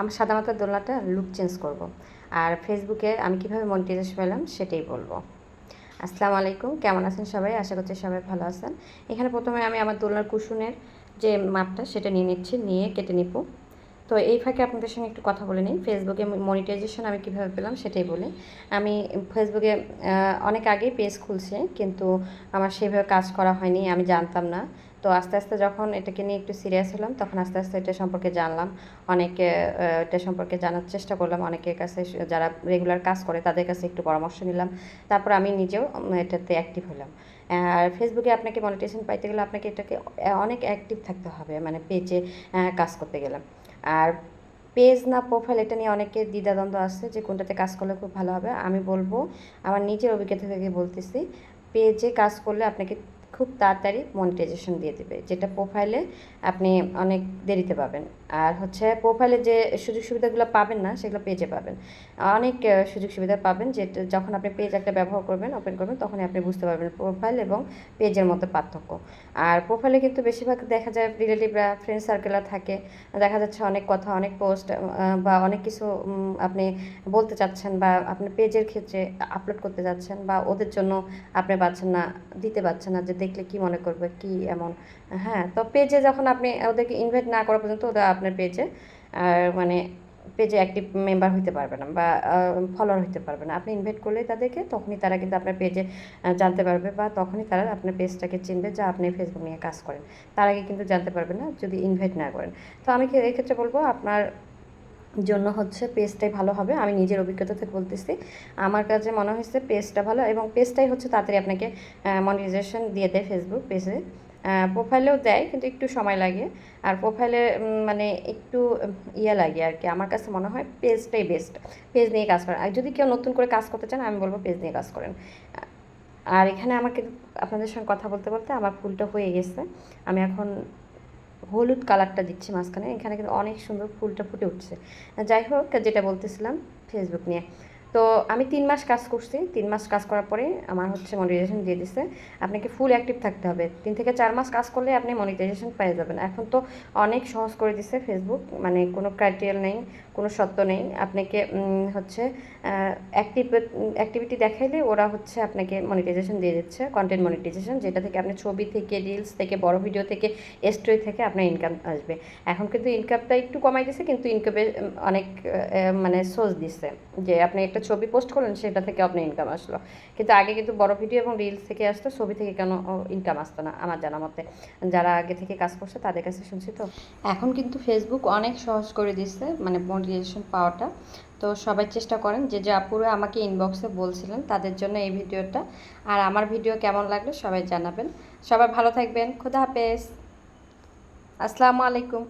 আমার সাদামাতার দোলনাটা look change করব। আর ফেসবুকে আমি কীভাবে মনিটাইজেশন পেলাম সেটাই বলব। আসসালামু আলাইকুম, কেমন আছেন সবাই? আশা করছি সবাই ভালো আছেন। এখানে প্রথমে আমি আমার দোলনার কুসুনের যে মাপটা সেটা নিয়ে নিচ্ছি, নিয়ে কেটে নিব। তো এই ফাঁকে আপনাদের সঙ্গে একটু কথা বলে নিই। ফেসবুকে মনিটাইজেশন আমি কীভাবে পেলাম সেটাই বলি। আমি ফেসবুকে অনেক আগেই পেজ খুলছি, কিন্তু আমার সেভাবে কাজ করা হয়নি, আমি জানতাম না। তো আস্তে আস্তে যখন এটাকে নিয়ে একটু সিরিয়াস হলাম, তখন আস্তে আস্তে এটা সম্পর্কে জানলাম। অনেকে এটা সম্পর্কে জানার চেষ্টা করলাম, অনেকের কাছে যারা রেগুলার কাজ করে, তাদের কাছে একটু পরামর্শ নিলাম। তারপর আমি নিজেও এটাতে অ্যাক্টিভ হলাম। আর ফেসবুকে আপনাকে মনিটেশন পাইতে গেলে আপনাকে এটাকে অনেক অ্যাক্টিভ থাকতে হবে মানে পেজে কাজ করতে গেলে। আর পেজ না প্রোফাইল এটা নিয়ে অনেকের দ্বিধাদ্বন্দ্ব আছে যে কোনটাতে কাজ করলে খুব ভালো হবে। আমি বলব, আমার নিজের অভিজ্ঞতা থেকে বলতেছি, পেজে কাজ করলে আপনাকে খুব তাড়াতাড়ি মনিটাইজেশন দিয়ে দেবে, যেটা প্রোফাইলে আপনি অনেক দেরিতে পাবেন। আর হচ্ছে প্রোফাইলে যে সুযোগ সুবিধাগুলো পাবেন না, সেগুলো পেজে পাবেন। অনেক সুযোগ সুবিধা পাবেন যে যখন আপনি পেজ একটা ব্যবহার করবেন ওপেন করবেন, তখনই আপনি বুঝতে পারবেন প্রোফাইল এবং পেজের মধ্যে পার্থক্য। আর প্রোফাইলে কিন্তু বেশিরভাগ দেখা যায় রিলেটিভরা ফ্রেন্ড সার্কেলরা থাকে। দেখা যাচ্ছে অনেক কথা, অনেক পোস্ট বা অনেক কিছু আপনি বলতে চাচ্ছেন বা আপনি পেজের ক্ষেত্রে আপলোড করতে যাচ্ছেন বা ওদের জন্য আপনি পাচ্ছেন না, দিতে পারছেন না যে দেখলে কি মনে করবে, কি এমন? হ্যাঁ তো পেজে যখন আপনি ওদেরকে ইনভাইট না করা পর্যন্ত ওরা আপনার পেজে মানে পেজে অ্যাক্টিভ মেম্বার হইতে পারবে না বা ফলোয়ার হইতে পারবে না। আপনি ইনভাইট করলে তাদেরকে, তখনই তারা কিন্তু আপনার পেজে জানতে পারবে বা তখনই তারা আপনার পেজটাকে চিনবে যা আপনি ফেসবুক নিয়ে কাজ করেন। তার আগে কিন্তু জানতে পারবে না যদি ইনভাইট না করেন। তো আমি এক্ষেত্রে বলব, আপনার জন্য হচ্ছে পেজটাই ভালো হবে। আমি নিজের অভিজ্ঞতা থেকে বলতেছি। আমার কাছে মনে হয়েছে পেজটা ভালো এবং পেজটাই হচ্ছে তাড়াতাড়ি আপনাকে মনিটাইজেশন দিয়ে দেয় ফেসবুক পেজে প্রোফাইলেও দেয়, কিন্তু একটু সময় লাগে। আর প্রোফাইলে মানে একটু ইয়ে লাগে আর কি। আমার কাছে মনে হয় পেজটাই বেস্ট পেজ নিয়ে কাজ করেন। আর যদি কেউ নতুন করে কাজ করতে চান, আমি বলব পেজ নিয়ে কাজ করেন। আর এখানে আমাকে আপনাদের সঙ্গে কথা বলতে বলতে আমার ফুলটা হয়ে গেছে। আমি এখন হলুদ কালারটা দিচ্ছি মাঝখানে, এখানে কিন্তু অনেক সুন্দর ফুলটা ফুটে উঠছে। যাই হোক, যেটা বলতেছিলাম ফেসবুক নিয়ে। তো আমি তিন মাস কাজ করছি, তিন মাস কাজ করার পরে আমার হচ্ছে মনিটাইজেশন দিয়ে দিছে। আপনাকে ফুল অ্যাক্টিভ থাকতে হবে। তিন থেকে চার মাস কাজ করলে আপনি মনিটাইজেশন পেয়ে যাবেন। এখন তো অনেক সহজ করে দিছে ফেসবুক মানে কোনো ক্রাইটেরিয়াল নেই। কোনো সত্য নেই। আপনাকে হচ্ছে অ্যাক্টিভ অ্যাক্টিভিটি দেখাইলে ওরা হচ্ছে আপনাকে মনিটাইজেশন দিয়ে দিচ্ছে কন্টেন্ট মনিটাইজেশন যেটা থেকে আপনি ছবি থেকে রিলস থেকে, বড় ভিডিও থেকে স্টোরি থেকে আপনার ইনকাম আসবে। এখন কিন্তু ইনকামটা একটু কমাই দিছে কিন্তু ইনকামে অনেক মানে সোর্স দিচ্ছে যে আপনি একটা ছবি পোস্ট করলেন, সেটা থেকে আপনার ইনকাম আসলো। কিন্তু আগে কিন্তু বড় ভিডিও এবং রিলস থেকে আসতো, ছবি থেকে কেন ইনকাম আসতো না, আমার জানা মতে। যারা আগে থেকে কাজ করছে, তাদের কাছে শুনছি তো? এখন কিন্তু ফেসবুক অনেক সহজ করে দিচ্ছে মানে মনিটাইজেশন পাওয়াটা। তো সবাই চেষ্টা করেন যে যে আপুরা আমাকে ইনবক্সে বলছিলেন তাদের জন্য এই ভিডিওটা। আর আমার ভিডিও কেমন লাগল সবাই জানাবেন। সবাই ভালো থাকবেন। খুদা হাফেজ। আসসালামু আলাইকুম।